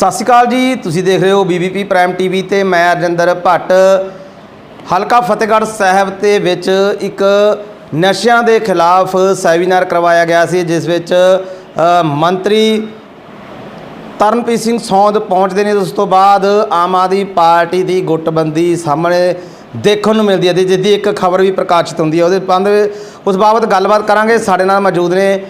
ਸਤਿ ਸ਼੍ਰੀ ਅਕਾਲ ਜੀ, ਤੁਸੀਂ ਦੇਖ ਰਹੇ ਹੋ ਬੀਬੀਪੀ ਪ੍ਰਾਈਮ ਟੀਵੀ ਤੇ ਮੈਂ ਅਰਜਿੰਦਰ ਭੱਟ। ਹਲਕਾ ਫਤਿਹਗੜ੍ਹ ਸਾਹਿਬ ਦੇ ਵਿੱਚ ਇੱਕ ਨਸ਼ਿਆਂ ਦੇ ਖਿਲਾਫ ਸੈਮੀਨਾਰ ਕਰਵਾਇਆ ਗਿਆ ਸੀ, ਜਿਸ ਵਿੱਚ ਮੰਤਰੀ ਤਰਨਪ੍ਰੀਤ ਸਿੰਘ ਸੌਂਦ ਪਹੁੰਚਦੇ ਨੇ। ਉਸ ਤੋਂ ਬਾਅਦ ਆਮ ਆਦਮੀ ਪਾਰਟੀ ਦੀ ਗੁੱਟਬੰਦੀ ਸਾਹਮਣੇ ਦੇਖਣ ਨੂੰ ਮਿਲਦੀ ਹੈ ਤੇ ਜਿਸ ਦੀ ਇੱਕ ਖਬਰ ਵੀ ਪ੍ਰਕਾਸ਼ਿਤ ਹੁੰਦੀ ਹੈ। ਉਹਦੇ ਸੰਬੰਧ ਉਸ ਬਾਬਤ ਗੱਲਬਾਤ ਕਰਾਂਗੇ। ਸਾਡੇ ਨਾਲ ਮੌਜੂਦ ਨੇ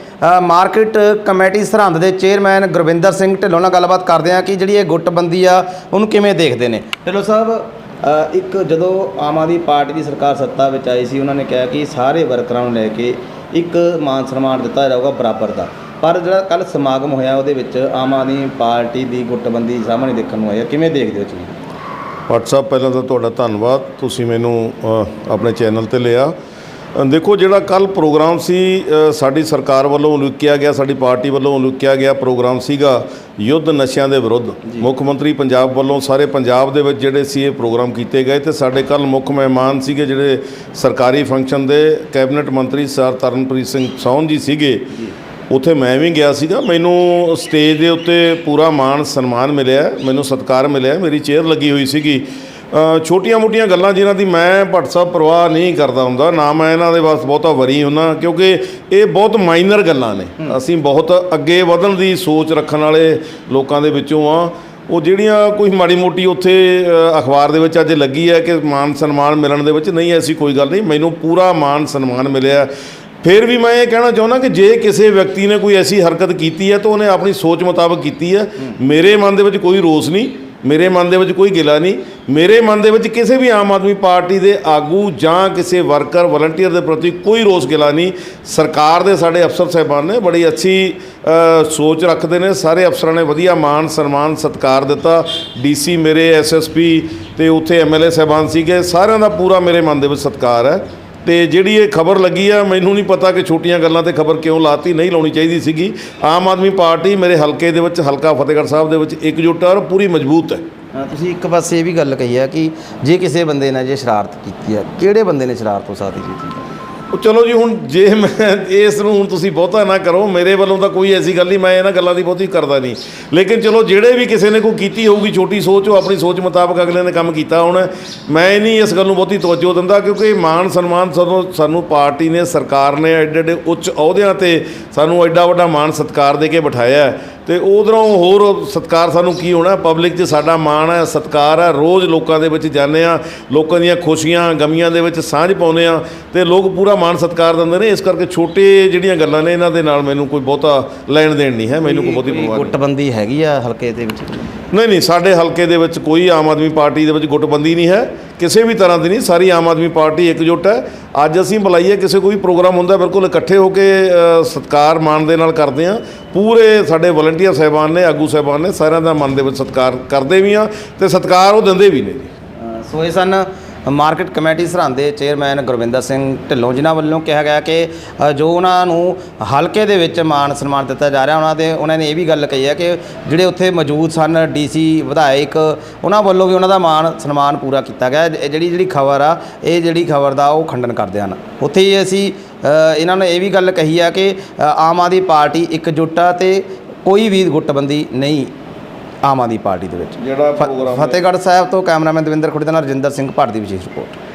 ਮਾਰਕੀਟ ਕਮੇਟੀ ਸਰਹੰਦ ਦੇ ਚੇਅਰਮੈਨ ਗੁਰਵਿੰਦਰ ਸਿੰਘ ਢਿੱਲੋਂ ਨਾਲ ਗੱਲਬਾਤ ਕਰਦੇ ਹਾਂ ਕਿ ਜਿਹੜੀ ਇਹ ਗੁੱਟਬੰਦੀ ਆ, ਉਹਨੂੰ ਕਿਵੇਂ ਦੇਖਦੇ ਨੇ? ਢਿੱਲੋਂ ਸਾਹਿਬ ਇੱਕ ਜਦੋਂ ਆਮ ਆਦਮੀ ਪਾਰਟੀ ਦੀ ਸਰਕਾਰ ਸੱਤਾ ਵਿੱਚ ਆਈ ਸੀ, ਉਹਨਾਂ ਨੇ ਕਿਹਾ ਕਿ ਸਾਰੇ ਵਰਕਰਾਂ ਨੂੰ ਲੈ ਕੇ ਇੱਕ ਮਾਨ ਸਨਮਾਨ ਦਿੱਤਾ ਜਾਊਗਾ ਬਰਾਬਰ ਦਾ। ਪਰ ਜਿਹੜਾ ਕੱਲ ਸਮਾਗਮ ਹੋਇਆ, ਉਹਦੇ ਵਿੱਚ ਆਮ ਆਦਮੀ ਪਾਰਟੀ ਦੀ ਗੁੱਟਬੰਦੀ ਸਾਹਮਣੇ ਦੇਖਣ ਨੂੰ ਆਈ ਹੈ। ਕਿਵੇਂ ਦੇਖਦੇ ਹੋ WhatsApp ਪਹਿਲਾਂ ਤਾਂ ਤੁਹਾਡਾ ਧੰਨਵਾਦ। ਤੁਸੀਂ ਮੈਨੂੰ ਆਪਣੇ ਚੈਨਲ ਤੇ ਲਿਆ। ਦੇਖੋ ਜਿਹੜਾ ਕੱਲ ਪ੍ਰੋਗਰਾਮ ਸੀ ਸਾਡੀ ਸਰਕਾਰ ਵੱਲੋਂ ਉਲੀਕਿਆ ਗਿਆ ਸਾਡੀ ਪਾਰਟੀ ਵੱਲੋਂ ਉਲੀਕਿਆ ਗਿਆ ਪ੍ਰੋਗਰਾਮ ਸੀਗਾ ਯੁੱਧ ਨਸ਼ਿਆਂ ਦੇ ਵਿਰੁੱਧ। ਮੁੱਖ ਮੰਤਰੀ ਪੰਜਾਬ ਵੱਲੋਂ ਸਾਰੇ ਪੰਜਾਬ ਦੇ ਵਿੱਚ ਜਿਹੜੇ ਸੀ ਇਹ ਪ੍ਰੋਗਰਾਮ ਕੀਤੇ ਗਏ ਤੇ ਸਾਡੇ ਕੱਲ ਮੁੱਖ ਮਹਿਮਾਨ ਸੀਗੇ ਜਿਹੜੇ ਸਰਕਾਰੀ ਫੰਕਸ਼ਨ ਦੇ ਕੈਬਨਿਟ ਮੰਤਰੀ ਸਰ ਤਰਨਪ੍ਰੀਤ ਸਿੰਘ ਸੌਨ ਜੀ ਸੀਗੇ। ਉੱਥੇ ਮੈਂ ਵੀ ਗਿਆ ਸੀਗਾ। ਮੈਨੂੰ ਸਟੇਜ ਦੇ ਉੱਤੇ ਪੂਰਾ ਮਾਣ ਸਨਮਾਨ ਮਿਲਿਆ। ਮੈਨੂੰ ਸਤਿਕਾਰ ਮਿਲਿਆ। ਮੇਰੀ ਚੇਅਰ ਲੱਗੀ ਹੋਈ ਸੀਗੀ। ਛੋਟੀਆਂ-ਮੋਟੀਆਂ ਗੱਲਾਂ ਜਿਨ੍ਹਾਂ ਦੀ ਮੈਂ ਭੱਟ ਸਾਹਿਬ ਪਰਵਾਹ ਨਹੀਂ ਕਰਦਾ ਹੁੰਦਾ। ਨਾ ਮੈਂ ਇਹਨਾਂ ਦੇ ਵਾਸਤੇ ਬਹੁਤਾ ਵਰੀ ਹੁੰਨਾ ਕਿਉਂਕਿ ਇਹ ਬਹੁਤ ਮਾਈਨਰ ਗੱਲਾਂ ਨੇ। ਅਸੀਂ ਬਹੁਤ ਅੱਗੇ ਵਧਣ ਦੀ ਸੋਚ ਰੱਖਣ ਵਾਲੇ ਲੋਕਾਂ ਦੇ ਵਿੱਚੋਂ ਆ ਉਹ ਜਿਹੜੀਆਂ ਕੋਈ ਮਾੜੀ ਮੋਟੀ ਉੱਥੇ ਅਖਬਾਰ ਦੇ ਵਿੱਚ ਅੱਜ ਲੱਗੀ ਹੈ ਕਿ ਮਾਨ ਸਨਮਾਨ ਮਿਲਣ ਦੇ ਵਿੱਚ ਨਹੀਂ ਐਸੀ ਕੋਈ ਗੱਲ ਨਹੀਂ। ਮੈਨੂੰ ਪੂਰਾ ਮਾਨ ਸਨਮਾਨ ਮਿਲਿਆ। ਫਿਰ ਵੀ ਮੈਂ ਇਹ ਕਹਿਣਾ ਚਾਹੁੰਦਾ ਕਿ ਜੇ ਕਿਸੇ ਵਿਅਕਤੀ ਨੇ ਕੋਈ ਐਸੀ ਹਰਕਤ ਕੀਤੀ ਹੈ ਤਾਂ ਉਹਨੇ ਆਪਣੀ ਸੋਚ ਮੁਤਾਬਕ ਕੀਤੀ ਹੈ। ਮੇਰੇ ਮਨ ਦੇ ਵਿੱਚ ਕੋਈ ਰੋਸ ਨਹੀਂ, ਮੇਰੇ ਮਨ ਦੇ ਵਿੱਚ ਕੋਈ ਗਿਲਾ ਨਹੀਂ, ਮੇਰੇ ਮਨ ਦੇ ਵਿੱਚ ਕਿਸੇ ਵੀ ਆਮ ਆਦਮੀ ਪਾਰਟੀ ਦੇ ਆਗੂ ਜਾਂ ਕਿਸੇ ਵਰਕਰ, ਵਲੰਟੀਅਰ ਦੇ ਪ੍ਰਤੀ ਕੋਈ ਰੋਸ ਗਿਲਾ ਨਹੀਂ। ਸਰਕਾਰ ਦੇ ਸਾਡੇ ਅਫਸਰ ਸਾਹਿਬਾਨ ਨੇ ਬੜੀ ਅੱਛੀ ਸੋਚ ਰੱਖਦੇ ਨੇ। ਸਾਰੇ ਅਫਸਰਾਂ ਨੇ ਵਧੀਆ ਮਾਣ, ਸਨਮਾਨ, ਸਤਿਕਾਰ ਦਿੱਤਾ। ਡੀਸੀ ਮੇਰੇ ਐਸਐਸਪੀ ਤੇ ਉੱਥੇ ਐਮਐਲਏ ਸਾਹਿਬਾਨ ਸੀਗੇ। ਸਾਰਿਆਂ ਦਾ ਪੂਰਾ ਮੇਰੇ ਮਨ ਦੇ ਵਿੱਚ ਸਤਿਕਾਰ ਹੈ। ਤੇ ਜਿਹੜੀ ਇਹ ਖਬਰ ਲੱਗੀ ਆ, ਮੈਨੂੰ ਨਹੀਂ ਪਤਾ ਕਿ ਛੋਟੀਆਂ ਗੱਲਾਂ ਤੇ ਖਬਰ ਕਿਉਂ ਲਾਤੀ, ਨਹੀਂ ਲਾਉਣੀ ਚਾਹੀਦੀ ਸੀਗੀ। ਆਮ ਆਦਮੀ ਪਾਰਟੀ ਮੇਰੇ ਹਲਕੇ ਦੇ ਵਿੱਚ, ਹਲਕਾ ਫਤਿਹਗੜ੍ਹ ਸਾਹਿਬ ਦੇ ਵਿੱਚ ਇਕਜੁੱਟ ਔਰ ਪੂਰੀ ਮਜ਼ਬੂਤ ਹੈ। ਤੁਸੀਂ ਇੱਕ ਪਾਸੇ ਇਹ ਵੀ ਗੱਲ ਕਹੀ ਹੈ ਕਿ ਜੇ ਕਿਸੇ ਬੰਦੇ ਨੇ ਜੇ ਸ਼ਰਾਰਤ ਕੀਤੀ ਹੈ ਕਿਹੜੇ ਬੰਦੇ ਨੇ ਸ਼ਰਾਰਤ ਹੋ ਸਕਦੀ ਕੀਤੀ? ਉਹ ਚਲੋ ਜੀ, ਹੁਣ ਜੇ ਮੈਂ ਇਸ ਨੂੰ ਹੁਣ ਤੁਸੀਂ ਬਹੁਤਾ ਨਾ ਕਰੋ, ਮੇਰੇ ਵੱਲੋਂ ਤਾਂ ਕੋਈ ਐਸੀ ਗੱਲ ਨਹੀਂ, ਮੈਂ ਇਹਨਾਂ ਗੱਲਾਂ ਦੀ ਬਹੁਤੀ ਕਰਦਾ ਨਹੀਂ। ਲੇਕਿਨ ਚਲੋ, ਜਿਹੜੇ ਵੀ ਕਿਸੇ ਨੇ ਕੋਈ ਕੀਤੀ ਹੋਊਗੀ, ਛੋਟੀ ਸੋਚ, ਉਹ ਆਪਣੀ ਸੋਚ ਮੁਤਾਬਕ ਅਗਲੇ ਨੇ ਕੰਮ ਕੀਤਾ ਹੋਣਾ। ਮੈਂ ਨਹੀਂ ਇਸ ਗੱਲ ਨੂੰ ਬਹੁਤੀ ਤਵੱਜੋ ਦਿੰਦਾ, ਕਿਉਂਕਿ ਮਾਣ ਸਨਮਾਨ ਸਾਨੂੰ ਸਾਨੂੰ ਪਾਰਟੀ ਨੇ, ਸਰਕਾਰ ਨੇ ਐਡੇ ਐਡੇ ਉੱਚ ਅਹੁਦਿਆਂ ਤੇ ਸਾਨੂੰ ਐਡਾ ਵੱਡਾ ਮਾਣ ਸਤਿਕਾਰ ਦੇ ਕੇ ਬਿਠਾਇਆ ਹੈ। ਤੇ ਉਧਰੋਂ ਹੋਰ ਸਤਕਾਰ ਸਾਨੂੰ ਕੀ ਹੋਣਾ? ਪਬਲਿਕ 'ਚ ਸਾਡਾ ਮਾਣ ਹੈ ਸਤਕਾਰ ਹੈ। ਰੋਜ਼ ਲੋਕਾਂ ਦੇ ਵਿੱਚ ਜਾਂਦੇ ਆ ਲੋਕਾਂ ਦੀਆਂ ਖੁਸ਼ੀਆਂ ਗਮੀਆਂ ਦੇ ਵਿੱਚ ਸਾਂਝ ਪਾਉਂਦੇ ਆ ਤੇ ਲੋਕ ਪੂਰਾ ਮਾਣ ਸਤਕਾਰ ਦਿੰਦੇ ਨੇ। ਇਸ ਕਰਕੇ ਛੋਟੇ ਜਿਹੜੀਆਂ ਗੱਲਾਂ ਨੇ ਇਹਨਾਂ ਦੇ ਨਾਲ ਮੈਨੂੰ ਕੋਈ ਬਹੁਤਾ ਲੈਣ ਦੇਣ ਨਹੀਂ ਹੈ। ਮੈਨੂੰ ਕੋਈ ਬਹੁਤੀ ਪਰਵਾਹ ਨਹੀਂ। ਗੁੱਟਬੰਦੀ ਹੈਗੀ ਆ ਹਲਕੇ ਦੇ ਵਿੱਚ? ਨਹੀਂ ਨਹੀਂ ਸਾਡੇ ਹਲਕੇ ਦੇ ਵਿੱਚ ਕੋਈ ਆਮ ਆਦਮੀ ਪਾਰਟੀ ਦੇ ਵਿੱਚ ਗੁੱਟਬੰਦੀ ਨਹੀਂ ਹੈ। ਕਿਸੇ ਵੀ ਤਰ੍ਹਾਂ ਦੀ ਨਹੀਂ ਸਾਰੀ ਆਮ ਆਦਮੀ ਪਾਰਟੀ ਇਕਜੁੱਟ ਹੈ। ਅੱਜ ਅਸੀਂ ਬੁਲਾਈਏ ਕਿਸੇ ਕੋਈ ਪ੍ਰੋਗਰਾਮ ਹੁੰਦਾ ਬਿਲਕੁਲ ਇਕੱਠੇ ਹੋ ਕੇ ਅ, ਸਤਿਕਾਰ ਮਾਣ ਦੇ ਨਾਲ ਕਰਦੇ ਆ ਪੂਰੇ ਸਾਡੇ ਵਲੰਟੀਅਰ ਸਾਹਿਬਾਨ ਨੇ ਆਗੂ ਸਾਹਿਬਾਨ ਨੇ ਸਾਰਿਆਂ ਦਾ ਮਨ ਦੇ ਵਿੱਚ ਸਤਿਕਾਰ ਕਰਦੇ ਵੀ ਆ ਤੇ ਸਤਿਕਾਰ ਉਹ ਦਿੰਦੇ ਵੀ ਨੇ ਜੀ। ਸੋ ਇਹ ਸਨ ਮਾਰਕੀਟ ਕਮੇਟੀ ਸਰਹੰਦ ਦੇ ਚੇਅਰਮੈਨ ਗੁਰਵਿੰਦਰ ਸਿੰਘ ਢਿੱਲੋਂ ਜਿਨ੍ਹਾਂ ਵੱਲੋਂ ਕਿਹਾ ਗਿਆ ਕਿ ਜੋ ਉਹਨਾਂ ਨੂੰ ਹਲਕੇ ਦੇ ਵਿੱਚ ਮਾਨ ਸਨਮਾਨ ਦਿੱਤਾ ਜਾ ਰਿਹਾ, ਉਹਨਾਂ ਦੇ, ਉਹਨਾਂ ਨੇ ਇਹ ਵੀ ਗੱਲ ਕਹੀ ਹੈ ਕਿ ਜਿਹੜੇ ਉੱਥੇ ਮੌਜੂਦ ਸਨ ਡੀਸੀ ਵਿਧਾਇਕ, ਉਹਨਾਂ ਵੱਲੋਂ ਵੀ ਉਹਨਾਂ ਦਾ ਮਾਨ ਸਨਮਾਨ ਪੂਰਾ ਕੀਤਾ ਗਿਆ। ਜਿਹੜੀ ਜਿਹੜੀ ਖਬਰ ਆ, ਇਹ ਜਿਹੜੀ ਖਬਰ ਦਾ ਉਹ ਖੰਡਨ ਕਰਦੇ ਹਨ। ਉੱਥੇ ਹੀ ਅਸੀਂ ਇਹਨਾਂ ਨੇ ਇਹ ਵੀ ਗੱਲ ਕਹੀ ਆ ਕਿ ਆਮ ਆਦਮੀ ਪਾਰਟੀ ਇਕਜੁੱਟ ਆ ਤੇ ਕੋਈ ਵੀ ਗੁੱਟਬੰਦੀ ਨਹੀਂ ਆਮ ਆਦਮੀ ਪਾਰਟੀ ਦੇ ਵਿੱਚ। ਜਿਹੜਾ ਫ- ਫਤਿਹਗੜ੍ਹ ਸਾਹਿਬ ਤੋਂ ਕੈਮਰਾਮੈਨ ਦਵਿੰਦਰ ਖੁੱਡੀ ਦੇ ਨਾਲ ਰਜਿੰਦਰ ਸਿੰਘ ਦੀ ਵਿਸ਼ੇਸ਼ ਰਿਪੋਰਟ।